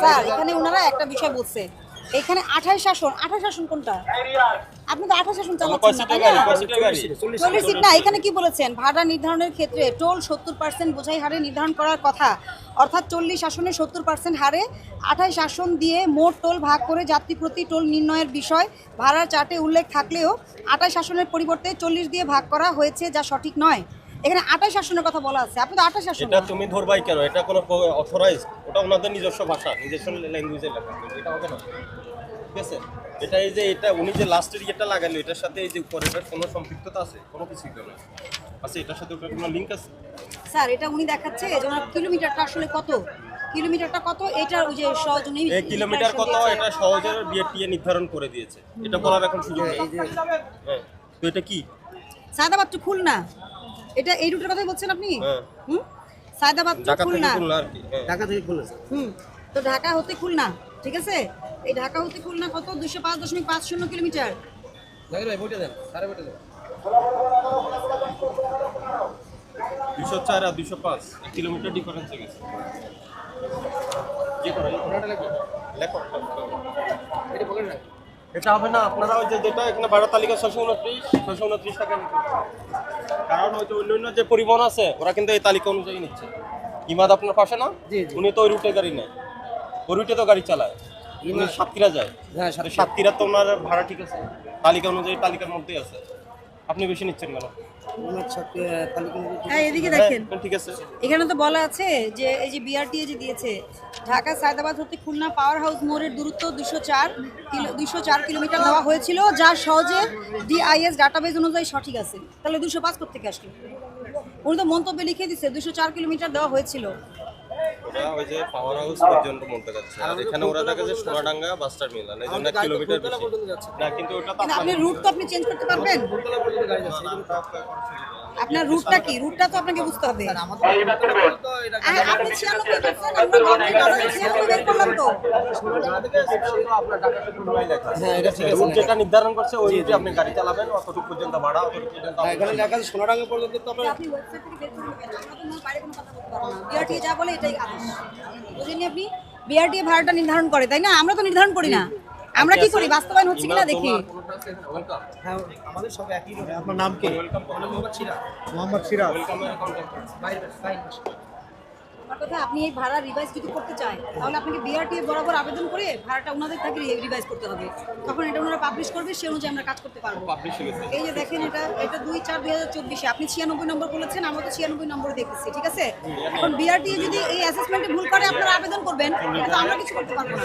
Sir এখানে ওনারা একটা বিষয় বলছে। এখানে আঠাশ শাসন আঠাশ শাসন কোনটা? আপনি তো আঠাশ শাসন চালাচ্ছেন না তাই না? চল্লিশ সিট না এখানে কি বলেছেন? ভাড়া নির্ধারণের ক্ষেত্রে টোল সত্তর পার্সেন্ট বোঝাই হারে নির্ধারণ করার কথা। অর্থাৎ চল্লিশ আসনে সত্তর পার্সেন্ট হারে আঠাশ আসন দিয়ে মোট টোল ভাগ করে যাত্রী প্রতি টোল নির্ণয়ের বিষয় ভাড়ার চার্টে উল্লেখ থাকলেও আঠাশ আসনের পরিবর্তে চল্লিশ দিয়ে ভাগ করা হয়েছে যা সঠিক নয়। এখানে আঠাশ আসনের কথা বলা আছে। আপনি তো আঠাশ আসন এটা তুমি ধরবাই কেন? এটা কোনো অথরাইজ ওটা ওনাদের নিজস্ব ভাষা নিজস্ব ল্যাঙ্গুয়েজে লেখা। এটা হবে না। ঠিক আছে? এটা এই যে এটা উনি যে লাস্টের ইয়েটা লাগালো এটার সাথে এই যে উপরেটার কোনো সম্পৃক্ততা আছে? কোনো কিছুই তো না। আচ্ছা এটার সাথে ওটার কোনো লিঙ্ক আছে? স্যার এটা উনি দেখাচ্ছে যে ওনার কিলোমিটারটা আসলে কত? কিলোমিটারটা কত? এটা ওই যে সহজনী এই কিলোমিটার কত? এটা সহজে বিএটিএ নির্ধারণ করে দিয়েছে। এটা বলার এখন সুযোগ নেই। হ্যাঁ। তো এটা কি? সায়দাবাদ টু খুলনা। এটা এই রুটের কথাই বলছেন আপনি? হ্যাঁ। হুম? সায়দাবাদ টু ঢাকা থেকে খুলনা খুলনা আর কি হ্যাঁ। ঢাকা থেকে খুলনা। হুম। তো ঢাকা হতে খুলনা ঠিক আছে? এই ঢাকা হতে খুলনা কত? দুশো পাঁচ দশমিক পাঁচ শূন্য কিলোমিটার। দুশো চার আর দুশো পাঁচ কিলোমিটার ডিফারেন্স গেছে। কি করে লেখো এটা বলেন না এটা হবে না আপনারা ওই যে যেটা এখানে ভাড়া তালিকা ছশো উনত্রিশ ছশো উনত্রিশ টাকা নিতে কারণ হয়তো অন্য অন্য যে পরিবহন আছে ওরা কিন্তু এই তালিকা অনুযায়ী নিচ্ছে। ইমাদ আপনার পাশে না। উনি তো ওই রুটে গাড়ি নেয়। ওই রুটে তো গাড়ি চালায়। উনি সাতক্ষীরা যায়। হ্যাঁ, সাতক্ষীরা তো ওনার ভাড়া ঠিক আছে। তালিকা অনুযায়ী তালিকার মধ্যেই আছে। আপনি বেশি নিচ্ছেন কেন? হ্যাঁ এদিকে দেখেন। হ্যাঁ, ঠিক আছে। এখানে তো বলা আছে যে এই যে বিআরটিএ যে দিয়েছে ঢাকা সায়দাবাদ হতে খুলনা পাওয়ার হাউস মোড়ের দূরত্ব দুশো চার কিলো দুশো চার কিলোমিটার দেওয়া হয়েছিল যা সহজে ডিআইএস ডাটাবেজ অনুযায়ী সঠিক আছে। তাহলে দুশো পাঁচ করতে আসলো? উনি তো মন্তব্যে লিখে দিচ্ছে দুশো চার কিলোমিটার দেওয়া হয়েছিল। ওরা ওই যে পাওয়ার হাউস পর্যন্ত বলতে যাচ্ছে। আর এখানে ওরা দেখা যায় সোনাডাঙ্গা বাস টার্মিনাল এই জন্য এক কিলোমিটার বেশি। না কিন্তু ওটা আপনি রুট তো আপনি চেঞ্জ করতে পারবেন? আপনার রুটটা কি? রুটটা তো আপনাকে বুঝতে হবে। আমাদের তো এটা আরে আপনি ছিয়ানব্বই করছেন আমরা ছিয়ানব্বই বের করলাম তো। হ্যাঁ এটা ঠিক আছে। যেটা নির্ধারণ করছে ওই রুটে আপনি গাড়ি চালাবেন অতটুকু পর্যন্ত ভাড়া অতটুকু পর্যন্ত হ্যাঁ, এখানে লেখা আছে সোনাডাঙ্গা পর্যন্ত তো আপনি ওয়েবসাইট থেকে বের করে আমরা তো বাইরে কোনো কথা বলতে পারব না। বিআরটিএ যা বলে এটাই আদেশ বুঝেননি আপনি? বিআরটিএ ভাড়াটা নির্ধারণ করে তাই না? আমরা তো নির্ধারণ করি না। আমরা কি করি? বাস্তবায়ন হচ্ছে কিনা দেখি। হ্যাঁ আমাদের সব একই আপনার নাম কি? মোহাম্মদ সিরা মোহাম্মদ সিরাজ। কথা আপনি এই ভাড়া রিভাইজ যদি করতে চান তাহলে আপনাকে বিআরটিএ বরাবর আবেদন করে ভাড়াটা ওনাদের থেকে রিভাইজ করতে হবে। তখন এটা ওনারা পাবলিশ করবে সে অনুযায়ী আমরা কাজ করতে পারব। এই যে দেখেন এটা এটা দুই চার দুই হাজার চব্বিশে। আপনি ছিয়ানব্বই নম্বর বলেছেন আমরা তো ছিয়ানব্বই নম্বর দেখেছি ঠিক আছে? এখন বিআরটি যদি এই অ্যাসেসমেন্টে ভুল করে আপনারা আবেদন করবেন আমরা কিছু করতে পারব না।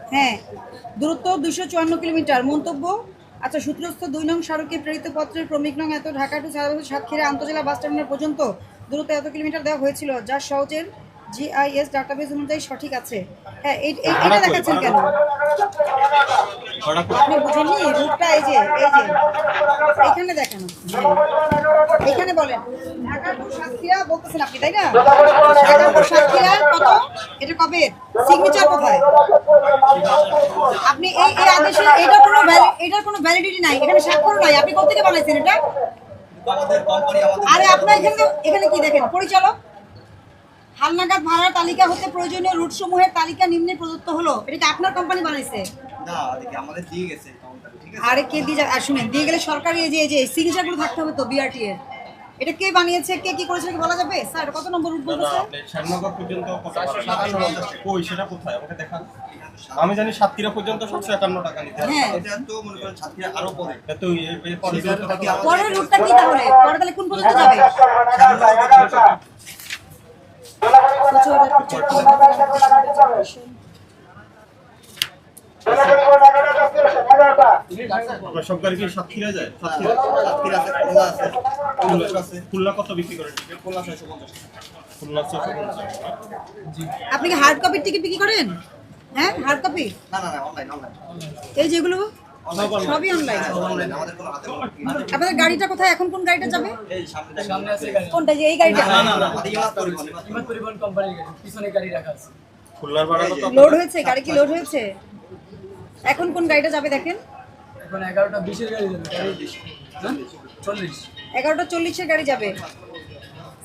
হ্যাঁ দূরত্ব দুশো চুয়ান্ন কিলোমিটার। মন্তব্য আচ্ছা সূত্রস্থ দুই নং সড়কে প্রেরিত পত্রের ক্রমিক নং এত ঢাকা টু সাতক্ষীরা আন্তজেলা বাস টার্মিনাল পর্যন্ত দূরত্ব এত কিলোমিটার দেওয়া হয়েছিল যা সহজের জিআইএস ডাটাবেস অনুযায়ী সঠিক আছে। হ্যাঁ এটা দেখাচ্ছেন কেন? আপনি বুঝেননি? রুটটা এই যে এই যে এখানে দেখানো। এখানে বলেন। সাতক্ষীরা বলতেছেন আপনি তাই না? সাতক্ষীরা কত? এটা কবে? সিগনেচার কোথায়? আপনি এই এই আদেশে এটা কোনো এটার কোনো ভ্যালিডিটি নাই। এখানে স্বাক্ষর নাই। আপনি কোথেকে বানাইছেন এটা? আরে আপনার এখানে এখানে কি দেখেন? পরিচালক? হালনাগাদ ভাড়ার তালিকা হতে প্রয়োজনীয় রুট সমূহের তালিকা নিম্নে প্রদত্ত হলো। এটা কি আপনার কোম্পানি বানাইছে? না আমাদের দিয়ে গেছে ঠিক আছে আরে কে দিয়ে যাবে আর শুনেন দিয়ে গেলে সরকারি এই যে এই যে সিগনেচারগুলো থাকতে হবে তো বিআরটি এর এটা কে বানিয়েছে কে কি করেছে বলা যাবে স্যার কত নম্বর রুট না, না, বলতেছে শ্যামনগর পর্যন্ত কই সেটা কোথায় আমাকে দেখান আমি জানি সাতক্ষীরা পর্যন্ত সাতশো একান্ন টাকা নিতে হবে হ্যাঁ এটা তো মনে করেন ছাত্রীরা আরও পরে তো এর- এর পরে দূরত্বটা কি আমাদের- পরের রুটটা কি তাহলে পরে তাহলে কোন পর্যন্ত যাবে সব গাড়ি কি সাতক্ষীরা যায়? সাতক্ষীরা সাতক্ষীরা আছে খুলনা আছে। খুলনা আছে। খুলনা কত বিক্রি করেন? খুলনা ছয়শো পঞ্চাশ খুলনা ছয়শো পঞ্চাশ আপনি কি হার্ড কপির টিকিট বিক্রি করেন? হ্যাঁ? হার্ড কপি না না না অনলাইন অনলাইন এই যেগুলো সবই অনলাইন নেই। আপনাদের গাড়িটা কোথায়? এখন কোন গাড়িটা যাবে? এই সামনে দেখেন। সামনে আছে গাড়ি। কোনটা যে এই গাড়িটা? না না না আমাদের পরিবহন কোম্পানির গাড়ি পিছনে গাড়ি রাখা আছে। খুলনার ভাড়া কত? লোড হয়েছে? গাড়ি কি লোড হয়েছে? এখন কোন গাড়িটা যাবে দেখেন। এখন এগারোটা বিশের গাড়ি যাবে হ্যাঁ? চল্লিশ। এগারোটা চল্লিশের গাড়ি যাবে।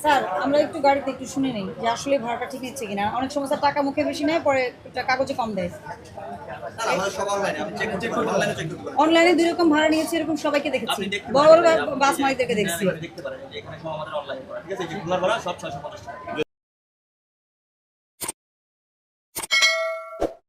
স্যার আমরা একটু গাড়িতে একটু শুনে নিই যে আসলে ভাড়াটা ঠিক নিচ্ছে কিনা। অনেক সময় স্যার টাকা মুখে বেশি নেয় পরে একটা কাগজে কম দেয়। অনলাইনে দুই রকম ভাড়া নিয়েছে এরকম সবাইকে দেখেছি। বড় বড় বাস মালিকদেরকে দেখছি।